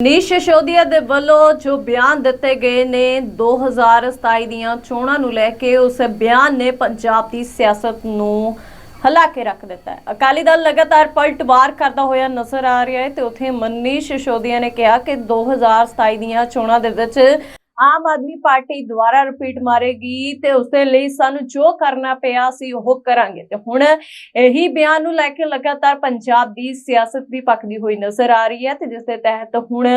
Nietzsche Sisodia ਦੇ ਵੱਲੋਂ ਜੋ ਬਿਆਨ ਦਿੱਤੇ ਗਏ ਨੇ 2027 ਦੀਆਂ ਚੋਣਾਂ ਨੂੰ ਲੈ ਕੇ ਉਸ ਬਿਆਨ ਨੇ ਪੰਜਾਬ ਦੀ ਸਿਆਸਤ ਨੂੰ ਹਲਾ ਕੇ ਰੱਖ ਦਿੱਤਾ ਹੈ। ਅਕਾਲੀ ਦਲ ਲਗਾਤਾਰ ਪਲਟਵਾਰ ਕਰਦਾ ਹੋਇਆ ਨਜ਼ਰ ਆ ਰਿਹਾ ਹੈ ਤੇ ਉੱਥੇ ਮਨੀਸ਼ ਸਿਸੋਦੀਆ ਨੇ ਕਿਹਾ ਕਿ 2027 ਦੀਆਂ ਚੋਣਾਂ ਦੇ ਵਿੱਚ ਆਮ ਆਦਮੀ ਪਾਰਟੀ ਦੁਬਾਰਾ ਰਿਪੀਟ ਮਾਰੇਗੀ ਤੇ ਉਸ ਦੇ ਲਈ ਸਾਨੂੰ ਜੋ ਕਰਨਾ ਪਿਆ ਸੀ ਉਹ ਕਰਾਂਗੇ। ਤੇ ਹੁਣ ਇਹੀ ਬਿਆਨ ਨੂੰ ਲੈ ਕੇ ਲਗਾਤਾਰ ਪੰਜਾਬ ਦੀ ਸਿਆਸਤ ਵੀ ਪੱਕਦੀ ਹੋਈ ਨਜ਼ਰ ਆ ਰਹੀ ਹੈ ਤੇ ਜਿਸ ਦੇ ਤਹਿਤ ਹੁਣ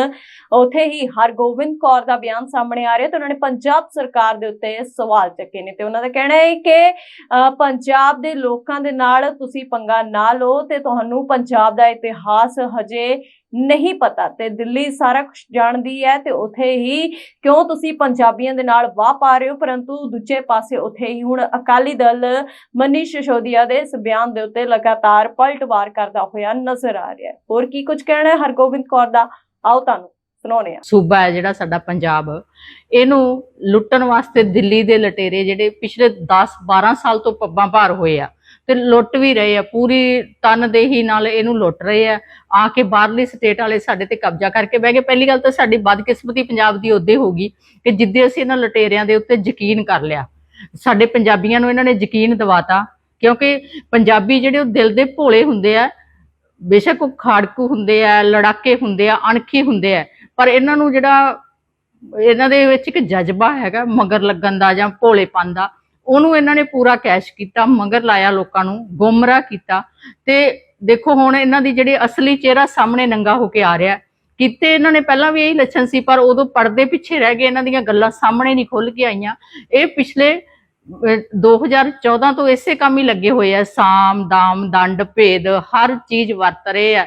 ਉਥੇ ਹੀ ਹਰਗੋਬਿੰਦ ਕੌਰ ਦਾ ਬਿਆਨ ਸਾਹਮਣੇ ਆ ਰਿਹਾ ਤੇ ਉਹਨਾਂ ਨੇ ਪੰਜਾਬ ਸਰਕਾਰ ਦੇ ਉੱਤੇ ਸਵਾਲ ਚੱਕੇ ਨੇ ਤੇ ਉਹਨਾਂ ਦਾ ਕਹਿਣਾ ਹੈ ਕਿ ਪੰਜਾਬ ਦੇ ਲੋਕਾਂ ਦੇ ਨਾਲ ਤੁਸੀਂ ਪੰਗਾ ਨਾ ਲਓ ਤੇ ਤੁਹਾਨੂੰ ਪੰਜਾਬ ਦਾ ਇਤਿਹਾਸ ਹਜੇ ਨਹੀਂ ਪਤਾ ਤੇ ਦਿੱਲੀ ਸਾਰਾ ਕੁਝ ਜਾਣਦੀ ਹੈ ਤੇ ਉਥੇ ਹੀ ਕਿਉਂ ਤੁਸੀਂ ਪੰਜਾਬੀਆਂ ਦੇ ਨਾਲ ਵਾਹ ਪਾ ਰਹੇ ਹੋ, ਪਰੰਤੂ ਦੂਜੇ ਪਾਸੇ ਉਥੇ ਹੀ ਹੁਣ ਅਕਾਲੀ ਦਲ ਮਨੀਸ਼ ਸਿਸੋਦੀਆ ਦੇ ਇਸ ਬਿਆਨ ਦੇ ਉੱਤੇ ਲਗਾਤਾਰ ਪਲਟਵਾਰ ਕਰਦਾ ਹੋਇਆ ਨਜ਼ਰ ਆ ਰਿਹਾ ਹੈ। ਹੋਰ ਕੀ ਕੁਝ ਕਹਿਣਾ ਹੈ? ਹਰਗੋਬਿੰਦ ਕੌਰ ਦਾ। ਆਓ ਤੁਹਾਨੂੰ ਸੁਣਾਉਂਦੇ ਹਾਂ। ਸੂਬਾ ਹੈ ਜਿਹੜਾ ਸਾਡਾ ਪੰਜਾਬ। ਇਹਨੂੰ ਲੁੱਟਣ ਵਾਸਤੇ ਦਿੱਲੀ ਦੇ ਲਟੇਰੇ ਜਿਹੜੇ ਪਿਛਲੇ 10 12 ਸਾਲ ਤੋਂ ਪੱਬਾਂ ਭਾਰ ਹੋਏ ਆ। ਤੇ ਲੁੱਟ ਵੀ ਰਹੇ ਆ, ਪੂਰੀ ਤਨਦੇਹੀ ਨਾਲ ਇਹਨੂੰ ਲੁੱਟ ਰਹੇ ਆ। ਆ ਕੇ ਬਾਹਰਲੀ ਸਟੇਟ ਵਾਲੇ ਸਾਡੇ ਤੇ ਕਬਜ਼ਾ ਕਰਕੇ ਬਹਿ ਗਏ। ਪਹਿਲੀ ਗੱਲ ਤਾਂ ਸਾਡੀ ਬਦਕਿਸਮਤੀ ਪੰਜਾਬ ਦੀ ਉਹਦੇ ਗਈ ਕਿ ਜਿੱਦੇ ਅਸੀਂ ਇਹਨਾਂ ਲਟੇਰਿਆਂ ਦੇ ਉੱਤੇ ਯਕੀਨ ਕਰ ਲਿਆ। ਸਾਡੇ ਪੰਜਾਬੀਆਂ ਨੂੰ ਇਹਨਾਂ ਨੇ ਯਕੀਨ ਦਿਵਾਤਾ, ਕਿਉਂਕਿ ਪੰਜਾਬੀ ਜਿਹੜੇ ਉਹ ਦਿਲ ਦੇ ਭੋਲੇ ਹੁੰਦੇ ਆ, ਬੇਸ਼ੱਕ ਉਹ ਖਾੜਕੂ ਹੁੰਦੇ ਆ, ਲੜਾਕੇ ਹੁੰਦੇ ਆ, ਅਣਖੀ ਹੁੰਦੇ ਆ, ਪਰ ਇਹਨਾਂ ਨੂੰ ਜਿਹੜਾ, ਇਹਨਾਂ ਦੇ ਵਿੱਚ ਇੱਕ ਜਜ਼ਬਾ ਹੈਗਾ, ਮਗਰ ਲੱਗਣ ਦਾ ਜਾਂ ਭੋਲੇਪਨ ਦਾ ਉਹਨੂੰ ਇਹਨਾਂ ਨੇ ਪੂਰਾ ਕੈਸ਼ ਕੀਤਾ ਮਗਰ ਲਾਇਆ ਲੋਕਾਂ ਨੂੰ ਗੁੰਮਰਾਹ ਕੀਤਾ। ਤੇ ਦੇਖੋ ਹੁਣ ਇਹਨਾਂ ਦੀ ਜਿਹੜੀ ਅਸਲੀ ਚਿਹਰਾ ਸਾਹਮਣੇ ਨੰਗਾ ਹੋ ਕੇ ਆ ਰਿਹਾ। ਕਿਤੇ ਇਹਨਾਂ ਨੇ ਪਹਿਲਾਂ ਵੀ ਇਹੀ ਲੱਛਣ ਸੀ ਪਰ ਉਦੋਂ ਪਰਦੇ ਪਿੱਛੇ ਰਹਿ ਗਏ ਇਹਨਾਂ ਦੀਆਂ ਗੱਲਾਂ ਸਾਹਮਣੇ ਨਹੀਂ ਖੁੱਲ ਕੇ ਆਈਆਂ। ਇਹ ਪਿਛਲੇ ਅਹ, 2014 ਤੋਂ ਇਸੇ ਕੰਮ ਹੀ ਲੱਗੇ ਹੋਏ ਆ। ਸਾਮ ਦਾਮ ਦੰਡ ਭੇਦ ਹਰ ਚੀਜ਼ ਵਰਤ ਰਹੇ ਆ।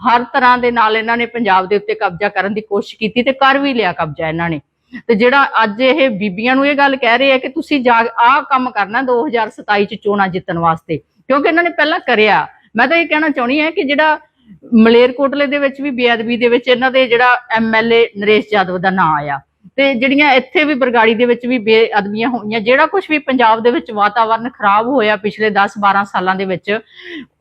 ਹਰ ਤਰ੍ਹਾਂ ਦੇ ਨਾਲ ਇਹਨਾਂ ਨੇ ਪੰਜਾਬ ਦੇ ਉੱਤੇ ਕਬਜ਼ਾ ਕਰਨ ਦੀ ਕੋਸ਼ਿਸ਼ ਕੀਤੀ ਤੇ ਕਰ ਵੀ ਲਿਆ ਕਬਜ਼ਾ ਇਹਨਾਂ ਨੇ। ਤੇ ਜਿਹੜਾ ਅੱਜ ਇਹ ਬੀਬੀਆਂ ਨੂੰ ਇਹ ਗੱਲ ਕਹਿ ਰਹੇ ਆ ਕਿ ਤੁਸੀਂ ਜਾ ਆਹ ਕੰਮ ਕਰਨਾ 2027 ਚ ਚੋਣਾਂ ਜਿੱਤਣ ਵਾਸਤੇ। ਕਿਉਂਕਿ ਇਹਨਾਂ ਨੇ ਪਹਿਲਾਂ ਕਰਿਆ। ਮੈਂ ਤਾਂ ਇਹ ਕਹਿਣਾ ਚਾਹੁੰਦੀ ਹਾਂ ਕਿ ਜਿਹੜਾ ਮਲੇਰਕੋਟਲੇ ਦੇ ਵਿੱਚ ਵੀ ਬੇਅਦਬੀ ਦੇ ਵਿੱਚ ਇਹਨਾਂ ਦੇ ਜਿਹੜਾ ਐਮਐਲਏ ਨਰੇਸ਼ ਯਾਦਵ ਦਾ ਨਾਂ ਆਇਆ। ਤੇ ਜਿਹੜੀਆਂ ਇੱਥੇ ਵੀ ਬਰਗਾੜੀ ਦੇ ਵਿੱਚ ਵੀ ਬੇਅਦਬੀਆਂ ਹੋਈਆਂ, ਜਿਹੜਾ ਕੁਝ ਵੀ ਪੰਜਾਬ ਦੇ ਵਿੱਚ ਵਾਤਾਵਰਨ ਖਰਾਬ ਹੋਇਆ ਪਿਛਲੇ 10-12 ਸਾਲਾਂ ਦੇ ਵਿੱਚ,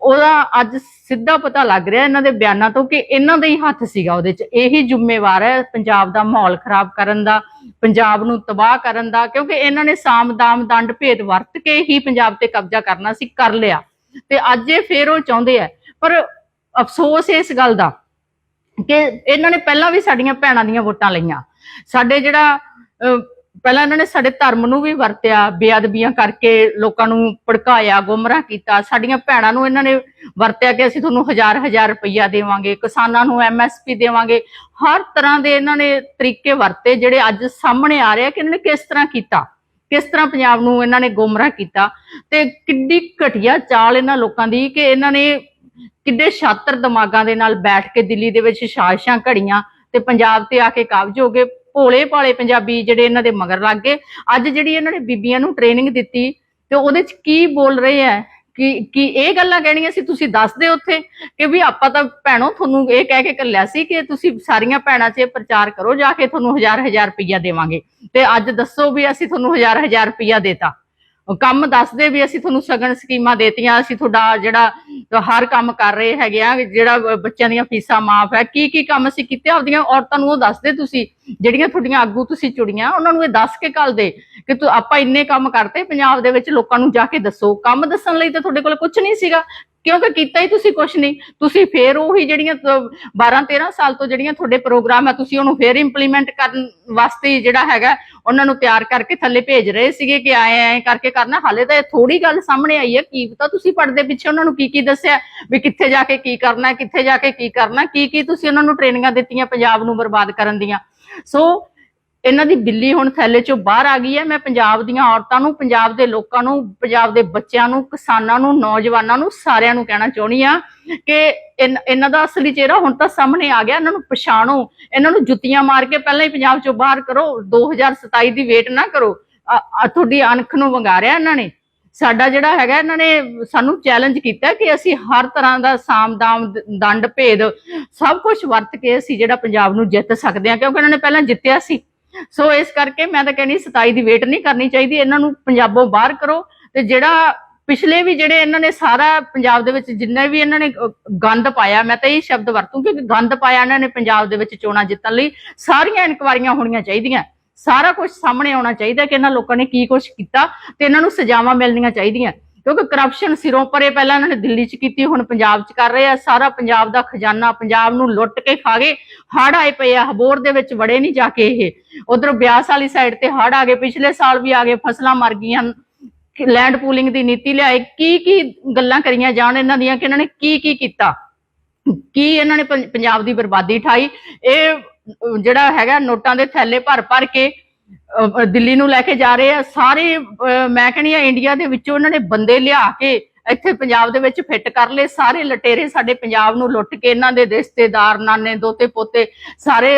ਉਹਦਾ ਅੱਜ ਸਿੱਧਾ ਪਤਾ ਲੱਗ ਰਿਹਾ ਇਹਨਾਂ ਦੇ ਬਿਆਨਾਂ ਤੋਂ ਕਿ ਇਹਨਾਂ ਦਾ ਹੀ ਹੱਥ ਸੀਗਾ ਉਹਦੇ 'ਚ। ਇਹੀ ਜ਼ਿੰਮੇਵਾਰ ਹੈ ਪੰਜਾਬ ਦਾ ਮਾਹੌਲ ਖਰਾਬ ਕਰਨ ਦਾ, ਪੰਜਾਬ ਨੂੰ ਤਬਾਹ ਕਰਨ ਦਾ, ਕਿਉਂਕਿ ਇਹਨਾਂ ਨੇ ਸਾਮ ਦਾਮ ਦੰਡ ਭੇਦ ਵਰਤ ਕੇ ਹੀ ਪੰਜਾਬ ਤੇ ਕਬਜ਼ਾ ਕਰਨਾ ਸੀ, ਕਰ ਲਿਆ। ਤੇ ਅੱਜ ਇਹ ਫੇਰ ਉਹ ਚਾਹੁੰਦੇ ਆ। ਪਰ ਅਫਸੋਸ ਇਸ ਗੱਲ ਦਾ ਕਿ ਇਹਨਾਂ ਨੇ ਪਹਿਲਾਂ ਵੀ ਸਾਡੀਆਂ ਭੈਣਾਂ ਦੀਆਂ ਵੋਟਾਂ ਲਈਆਂ। ਸਾਡੇ ਜਿਹੜਾ ਪਹਿਲਾਂ ਇਹਨਾਂ ਨੇ ਸਾਡੇ ਧਰਮ ਨੂੰ ਵੀ ਵਰਤਿਆ, ਬੇਅਦਬੀਆਂ ਕਰਕੇ ਲੋਕਾਂ ਨੂੰ ਭੜਕਾਇਆ, ਗੁੰਮਰਾਹ ਕੀਤਾ। ਸਾਡੀਆਂ ਭੈਣਾਂ ਨੂੰ ਇਹਨਾਂ ਨੇ ਵਰਤਿਆ ਕਿ ਅਸੀਂ ਤੁਹਾਨੂੰ ਹਜ਼ਾਰ ਹਜ਼ਾਰ ਰੁਪਈਆ ਦੇਵਾਂਗੇ, ਕਿਸਾਨਾਂ ਨੂੰ ਐਮਐਸਪੀ ਦੇਵਾਂਗੇ। ਹਰ ਤਰ੍ਹਾਂ ਦੇ ਇਹਨਾਂ ਨੇ ਤਰੀਕੇ ਵਰਤੇ ਜਿਹੜੇ ਅੱਜ ਸਾਹਮਣੇ ਆ ਰਹੇ ਆ ਕਿ ਇਹਨਾਂ ਨੇ ਕਿਸ ਤਰ੍ਹਾਂ ਕੀਤਾ, ਕਿਸ ਤਰ੍ਹਾਂ ਪੰਜਾਬ ਨੂੰ ਇਹਨਾਂ ਨੇ ਗੁੰਮਰਾਹ ਕੀਤਾ। ਤੇ ਕਿੱਡੀ ਘਟੀਆ ਚਾਲ ਇਹਨਾਂ ਲੋਕਾਂ ਦੀ ਕਿ ਇਹਨਾਂ ਨੇ ਕਿੱਡੇ ਛਾਤਰ ਦਿਮਾਗਾਂ ਦੇ ਨਾਲ ਬੈਠ ਕੇ ਦਿੱਲੀ ਦੇ ਵਿੱਚ ਸਾਜ਼ਿਸ਼ਾਂ ਘੜੀਆਂ ਤੇ ਪੰਜਾਬ ਤੇ ਆ ਕੇ ਕਾਬਜ ਹੋ ਗਏ। ਭੋਲੇ ਭਾਲੇ ਪੰਜਾਬੀ ਜਿਹੜੇ ਇਹਨਾਂ ਦੇ ਮਗਰ ਲੱਗ ਗਏ। ਅੱਜ ਜਿਹੜੀ ਇਹਨਾਂ ਨੇ ਬੀਬੀਆਂ ਨੂੰ ਟ੍ਰੇਨਿੰਗ ਦਿੱਤੀ ਤੇ ਉਹਦੇ ਚ ਕੀ ਬੋਲ ਰਹੇ ਆ? ਕਿ ਕਿ ਇਹ ਗੱਲਾਂ ਕਹਿਣੀਆਂ ਸੀ? ਤੁਸੀਂ ਦੱਸਦੇ ਉੱਥੇ ਕਿ ਵੀ ਆਪਾਂ ਤਾਂ ਭੈਣੋ ਤੁਹਾਨੂੰ ਇਹ ਕਹਿ ਕੇ ਕੱਲਿਆ ਸੀ ਕਿ ਤੁਸੀਂ ਸਾਰੀਆਂ ਭੈਣਾਂ 'ਚ ਇਹ ਪ੍ਰਚਾਰ ਕਰੋ, ਜਾ ਕੇ ਤੁਹਾਨੂੰ ਹਜ਼ਾਰ ਹਜ਼ਾਰ ਰੁਪਈਆ ਦੇਵਾਂਗੇ। ਤੇ ਅੱਜ ਦੱਸੋ ਵੀ ਅਸੀਂ ਤੁਹਾਨੂੰ ਹਜ਼ਾਰ ਹਜ਼ਾਰ ਰੁਪਈਆ ਦੇਤਾ। ਕੰਮ ਦੱਸਦੇ ਵੀ ਅਸੀਂ ਤੁਹਾਨੂੰ ਸਗਨ ਸਕੀਮਾਂ ਦੇਤੀਆਂ, ਅਸੀਂ ਤੁਹਾਡਾ ਜਿਹੜਾ ਹਰ ਕੰਮ ਕਰ ਰਹੇ ਹੈਗੇ ਆ ਜਿਹੜਾ ਬੱਚਿਆਂ ਦੀਆਂ ਫੀਸਾਂ ਮਾਫ ਹੈ, ਕੀ ਕੀ ਕੰਮ ਅਸੀਂ ਕੀਤੇ ਆਪਦੀਆਂ? ਔਰਤਾਂ ਨੂੰ ਉਹ ਦੱਸਦੇ ਤੁਸੀਂ, ਜਿਹੜੀਆਂ ਤੁਹਾਡੀਆਂ ਆਗੂ ਤੁਸੀਂ ਚੁੜੀਆਂ, ਉਹਨਾਂ ਨੂੰ ਇਹ ਦੱਸ ਕੇ ਕੱਲ ਦੇ ਕਿ ਤੂੰ ਆਪਾਂ ਇੰਨੇ ਕੰਮ ਕਰਤੇ, ਪੰਜਾਬ ਦੇ ਵਿੱਚ ਲੋਕਾਂ ਨੂੰ ਜਾ ਕੇ ਦੱਸੋ। ਕੰਮ ਦੱਸਣ ਲਈ ਤਾਂ ਤੁਹਾਡੇ ਕੋਲ ਕੁਝ ਨਹੀਂ ਸੀਗਾ। ਕਿਉਂਕਿ ਕੀਤਾ ਹੀ ਤੁਸੀਂ ਕੁਝ ਨਹੀਂ। ਤੁਸੀਂ ਫੇਰ ਉਹੀ ਜਿਹੜੀਆਂ 12 13 ਸਾਲ ਤੋਂ ਜਿਹੜੀਆਂ ਤੁਹਾਡੇ ਪ੍ਰੋਗਰਾਮ ਹੈ ਤੁਸੀਂ ਉਹਨੂੰ ਫੇਰ ਇੰਪਲੀਮੈਂਟ ਕਰਨ ਵਾਸਤੇ ਜਿਹੜਾ ਹੈਗਾ, ਉਹਨਾਂ ਨੂੰ ਤਿਆਰ ਕਰਕੇ ਥੱਲੇ ਭੇਜ ਰਹੇ ਸੀਗੇ ਕਿ ਆਏ ਐ ਕਰਕੇ ਕਰਨਾ। ਹਾਲੇ ਤਾਂ ਇਹ ਥੋੜੀ ਗੱਲ ਸਾਹਮਣੇ ਆਈ ਹੈ ਕੀ ਪਤਾ ਤੁਸੀਂ ਪੜਦੇ ਪਿੱਛੇ ਉਹਨਾਂ ਨੂੰ ਕੀ ਕੀ ਦੱਸਿਆ, ਵੀ ਕਿੱਥੇ ਜਾ ਕੇ ਕੀ ਕਰਨਾ, ਕਿੱਥੇ ਜਾ ਕੇ ਕੀ ਕਰਨਾ ਕੀ ਕੀ ਤੁਸੀਂ ਉਹਨਾਂ ਨੂੰ ਟ੍ਰੇਨਿੰਗਾਂ ਦਿੱਤੀਆਂ ਪੰਜਾਬ ਨੂੰ ਬਰਬਾਦ ਕਰਨ ਦੀਆਂ। ਸੋ ਇਹਨਾਂ ਦੀ ਬਿੱਲੀ ਹੁਣ ਥੈਲੇ ਚੋਂ ਬਾਹਰ ਆ ਗਈ ਹੈ। ਮੈਂ ਪੰਜਾਬ ਦੀਆਂ ਔਰਤਾਂ ਨੂੰ, ਪੰਜਾਬ ਦੇ ਲੋਕਾਂ ਨੂੰ, ਪੰਜਾਬ ਦੇ ਬੱਚਿਆਂ ਨੂੰ, ਕਿਸਾਨਾਂ ਨੂੰ, ਨੌਜਵਾਨਾਂ ਨੂੰ, ਸਾਰਿਆਂ ਨੂੰ ਕਹਿਣਾ ਚਾਹੁੰਦੀ ਆ ਕਿ ਇਨ- ਇਹਨਾਂ ਦਾ ਅਸਲੀ ਚਿਹਰਾ ਹੁਣ ਤਾਂ ਸਾਹਮਣੇ ਆ ਗਿਆ। ਇਹਨਾਂ ਨੂੰ ਪਛਾਣੋ। ਇਹਨਾਂ ਨੂੰ ਜੁੱਤੀਆਂ ਮਾਰ ਕੇ ਪਹਿਲਾਂ ਹੀ ਪੰਜਾਬ ਚੋਂ ਬਾਹਰ ਕਰੋ। 2027 ਦੀ ਵੇਟ ਨਾ ਕਰੋ। ਆ ਤੁਹਾਡੀ ਅਣਖ ਨੂੰ ਵੰਗਾਰਿਆ ਇਹਨਾਂ ਨੇ। ਸਾਡਾ ਜਿਹੜਾ ਹੈਗਾ ਇਹਨਾਂ ਨੇ ਸਾਨੂੰ ਚੈਲੰਜ ਕੀਤਾ ਕਿ ਅਸੀਂ ਹਰ ਤਰ੍ਹਾਂ ਦਾ ਸਾਮ ਦਾਮ ਦੰਡ ਭੇਦ ਸਭ ਕੁਝ ਵਰਤ ਕੇ ਅਸੀਂ ਜਿਹੜਾ ਪੰਜਾਬ ਨੂੰ ਜਿੱਤ ਸਕਦੇ ਹਾਂ। ਕਿਉਂਕਿ ਇਹਨਾਂ ਨੇ ਪਹਿਲਾਂ ਜਿੱਤਿਆ ਸੀ। ਸੋ ਇਸ ਕਰਕੇ ਮੈਂ ਤਾਂ ਕਹਿੰਦੀ 27 ਦੀ ਵੇਟ ਨਹੀਂ ਕਰਨੀ ਚਾਹੀਦੀ, ਇਹਨਾਂ ਨੂੰ ਪੰਜਾਬੋਂ ਬਾਹਰ ਕਰੋ ਤੇ ਜਿਹੜਾ ਪਿਛਲੇ ਵੀ ਜਿਹੜੇ ਇਹਨਾਂ ਨੇ ਸਾਰਾ ਪੰਜਾਬ ਦੇ ਵਿੱਚ ਜਿੰਨੇ ਵੀ ਇਹਨਾਂ ਨੇ ਗੰਦ ਪਾਇਆ, ਮੈਂ ਤਾਂ ਇਹ ਸ਼ਬਦ ਵਰਤੂੰ ਕਿ ਗੰਦ ਪਾਇਆ ਇਹਨਾਂ ਨੇ ਪੰਜਾਬ ਦੇ ਵਿੱਚ ਚੋਣਾਂ ਜਿੱਤਣ ਲਈ, ਸਾਰੀਆਂ ਇਨਕੁਆਰੀਆਂ ਹੋਣੀਆਂ ਚਾਹੀਦੀਆਂ। ਸਾਰਾ ਕੁਝ ਸਾਹਮਣੇ ਆਉਣਾ ਚਾਹੀਦਾ ਕਿ ਇਹਨਾਂ ਲੋਕਾਂ ਨੇ ਕੀ ਕੁਝ ਕੀਤਾ ਤੇ ਇਹਨਾਂ ਨੂੰ ਸਜ਼ਾਵਾਂ ਮਿਲਣੀਆਂ ਚਾਹੀਦੀਆਂ। ਕਿਉਂਕਿ ਕਰਪਸ਼ਨ ਸਿਰੋਂ ਪਰੇ ਪਹਿਲਾਂ ਇਹਨਾਂ ਨੇ ਦਿੱਲੀ 'ਚ ਕੀਤੀ, ਹੁਣ ਪੰਜਾਬ 'ਚ ਕਰ ਰਹੇ ਆ। ਸਾਰਾ ਪੰਜਾਬ ਦਾ ਖਜ਼ਾਨਾ ਪੰਜਾਬ ਨੂੰ ਲੁੱਟ ਕੇ ਖਾ ਗਏ। ਹੜ ਆਏ ਪਏ ਆ, ਹਬੋਰ ਦੇ ਵਿੱਚ ਵੜੇ ਨਹੀਂ ਜਾ ਕੇ ਇਹ। ਉਧਰ ਬਿਆਸ ਵਾਲੀ ਸਾਈਡ ਤੇ ਹੜ ਆ ਗਏ, ਪਿਛਲੇ ਸਾਲ ਵੀ ਆ ਗਏ, ਫਸਲਾਂ ਮਰ ਗਈਆਂ। ਲੈਂਡ ਪੂਲਿੰਗ ਦੀ ਨੀਤੀ ਲਿਆਏ। ਕੀ ਕੀ ਗੱਲਾਂ ਕਰੀਆਂ ਜਾਣ ਇਹਨਾਂ ਦੀਆਂ ਕਿ ਇਹਨਾਂ ਨੇ ਕੀ ਕੀ ਕੀਤਾ? ਕੀ ਇਹਨਾਂ ਨੇ ਪੰਜਾਬ ਦੀ ਬਰਬਾਦੀ ਠਾਈ? ਇਹ ਜਿਹੜਾ ਹੈਗਾ ਨੋਟਾਂ ਦੇ ਥੈਲੇ ਭਰ ਭਰ ਕੇ ਦਿੱਲੀ ਨੂੰ ਲੈ ਕੇ ਜਾ ਰਹੇ ਆ। ਸਾਰੇ ਅਹ, ਮੈਂ ਕਹਿੰਦੀ ਆ ਇੰਡੀਆ ਦੇ ਵਿੱਚੋਂ ਇਹਨਾਂ ਨੇ ਬੰਦੇ ਲਿਆ ਕੇ ਇੱਥੇ ਪੰਜਾਬ ਦੇ ਵਿੱਚ ਫਿੱਟ ਕਰ ਲਏ। ਸਾਰੇ ਲਟੇਰੇ ਸਾਡੇ ਪੰਜਾਬ ਨੂੰ ਲੁੱਟ ਕੇ ਇਹਨਾਂ ਦੇ ਰਿਸ਼ਤੇਦਾਰ ਨਾਨੇ ਦੋਤੇ ਪੋਤੇ ਸਾਰੇ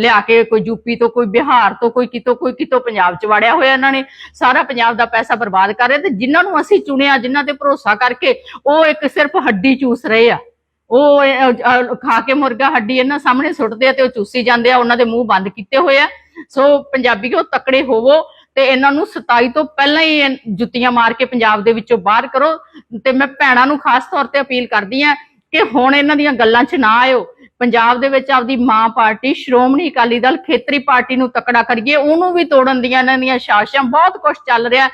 ਲਿਆ ਕੇ ਕੋਈ ਯੂਪੀ ਤੋਂ ਕੋਈ ਬਿਹਾਰ ਤੋਂ ਕੋਈ ਕਿਤੋਂ ਕੋਈ ਕਿਤੋਂ ਪੰਜਾਬ ਚ ਵੜਿਆ ਹੋਇਆ ਇਹਨਾਂ ਨੇ। ਸਾਰਾ ਪੰਜਾਬ ਦਾ ਪੈਸਾ ਬਰਬਾਦ ਕਰ ਰਹੇ ਤੇ ਜਿਨ੍ਹਾਂ ਨੂੰ ਅਸੀਂ ਚੁਣਿਆ ਜਿਨ੍ਹਾਂ ਤੇ ਭਰੋਸਾ ਕਰਕੇ ਉਹ ਇੱਕ ਸਿਰਫ ਹੱਡੀ ਚੂਸ ਰਹੇ ਆ। ਉਹ ਖਾ ਕੇ ਮੁਰਗਾ ਹੱਡੀ ਇਹਨਾਂ ਸਾਹਮਣੇ ਸੁੱਟਦੇ ਆ ਤੇ ਉਹ ਚੂਸੀ ਜਾਂਦੇ ਆ। ਉਹਨਾਂ ਦੇ ਮੂੰਹ ਬੰਦ ਕੀਤੇ ਹੋਏ ਆ। ਸੋ ਪੰਜਾਬੀਓ ਤਕੜੇ ਹੋਵੋ ਤੇ ਇਹਨਾਂ ਨੂੰ 27 ਤੋਂ ਪਹਿਲਾਂ ਹੀ ਜੁੱਤੀਆਂ ਮਾਰ ਕੇ ਪੰਜਾਬ ਦੇ ਵਿੱਚੋਂ ਬਾਹਰ ਕਰੋ ਤੇ ਮੈਂ ਭੈਣਾਂ ਨੂੰ ਖਾਸ ਤੌਰ ਤੇ ਅਪੀਲ ਕਰਦੀ ਆ ਕਿ ਹੁਣ ਇਹਨਾਂ ਦੀਆਂ ਗੱਲਾਂ 'ਚ ਨਾ ਆਇਓ। ਪੰਜਾਬ ਦੇ ਵਿੱਚ ਆਪਦੀ ਮਾਂ ਪਾਰਟੀ, ਸ਼੍ਰੋਮਣੀ ਅਕਾਲੀ ਦਲ, ਖੇਤਰੀ ਪਾਰਟੀ ਨੂੰ ਤਕੜਾ ਕਰੀਏ, ਉਹਨੂੰ ਵੀ ਤੋੜਨ ਦੀਆਂ ਇਹਨਾਂ ਦੀਆਂ ਸਾਜ਼ਿਸ਼ਾਂ ਬਹੁਤ ਕੁਝ ਚੱਲ ਰਿਹਾ।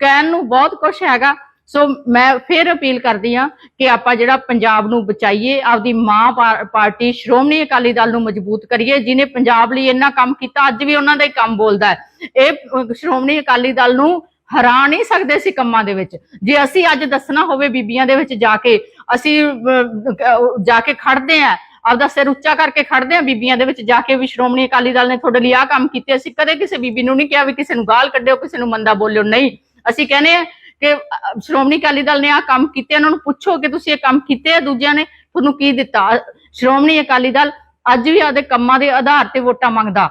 ਕਹਿਣ ਨੂੰ ਬਹੁਤ ਕੁਝ ਹੈਗਾ। ਸੋ ਮੈਂ ਫਿਰ ਅਪੀਲ ਕਰਦੀ ਆ ਕਿ ਆਪਾਂ ਜਿਹੜਾ ਪੰਜਾਬ ਨੂੰ ਬਚਾਈਏ, ਆਪਦੀ ਮਾਂ ਪਾਰਟੀ ਸ਼੍ਰੋਮਣੀ ਅਕਾਲੀ ਦਲ ਨੂੰ ਮਜ਼ਬੂਤ ਕਰੀਏ ਜਿਨੇ ਪੰਜਾਬ ਲਈ ਇੰਨਾ ਕੰਮ ਕੀਤਾ, ਅੱਜ ਵੀ ਉਹਨਾਂ ਦਾ ਹੀ ਕੰਮ ਬੋਲਦਾ ਇਹ ਸ਼੍ਰੋਮਣੀ ਅਕਾਲੀ ਦਲ ਨੂੰ ਹਰਾ ਨਹੀਂ ਸਕਦੇ ਸੀ ਕੰਮਾਂ ਦੇ ਵਿੱਚ। ਜੇ ਅਸੀਂ ਅੱਜ ਦੱਸਣਾ ਹੋਵੇ ਬੀਬੀਆਂ ਦੇ ਵਿੱਚ ਜਾ ਕੇ, ਅਸੀਂ ਜਾ ਕੇ ਖੜਦੇ ਆ ਆਪਦਾ ਸਿਰ ਉੱਚਾ ਕਰਕੇ ਖੜਦੇ ਆ ਬੀਬੀਆਂ ਦੇ ਵਿੱਚ ਜਾ ਕੇ ਵੀ ਸ਼੍ਰੋਮਣੀ ਅਕਾਲੀ ਦਲ ਨੇ ਤੁਹਾਡੇ ਲਈ ਆਹ ਕੰਮ ਕੀਤੇ, ਅਸੀਂ ਕਦੇ ਕਿਸੇ ਬੀਬੀ ਨੂੰ ਨਹੀਂ ਕਿਹਾ ਵੀ ਕਿਸੇ ਨੂੰ ਗਾਲ ਕੱਢਿਓ, ਕਿਸੇ ਨੂੰ ਮੰਦਾ ਬੋਲਿਓ। ਨਹੀਂ, ਅਸੀਂ ਕਹਿੰਦੇ ਆ ਕਿ ਸ਼੍ਰੋਮਣੀ ਅਕਾਲੀ ਦਲ ਨੇ ਆਹ ਕੰਮ ਕੀਤੇ, ਉਹਨਾਂ ਨੂੰ ਪੁੱਛੋ ਕਿ ਤੁਸੀਂ ਇਹ ਕੰਮ ਕੀਤੇ ਆ? ਦੂਜਿਆਂ ਨੇ ਤੁਹਾਨੂੰ ਕੀ ਦਿੱਤਾ? ਸ਼੍ਰੋਮਣੀ ਅਕਾਲੀ ਦਲ ਅੱਜ ਵੀ ਆਦੇ ਕੰਮਾਂ ਦੇ ਆਧਾਰ ਤੇ ਵੋਟਾਂ ਮੰਗਦਾ।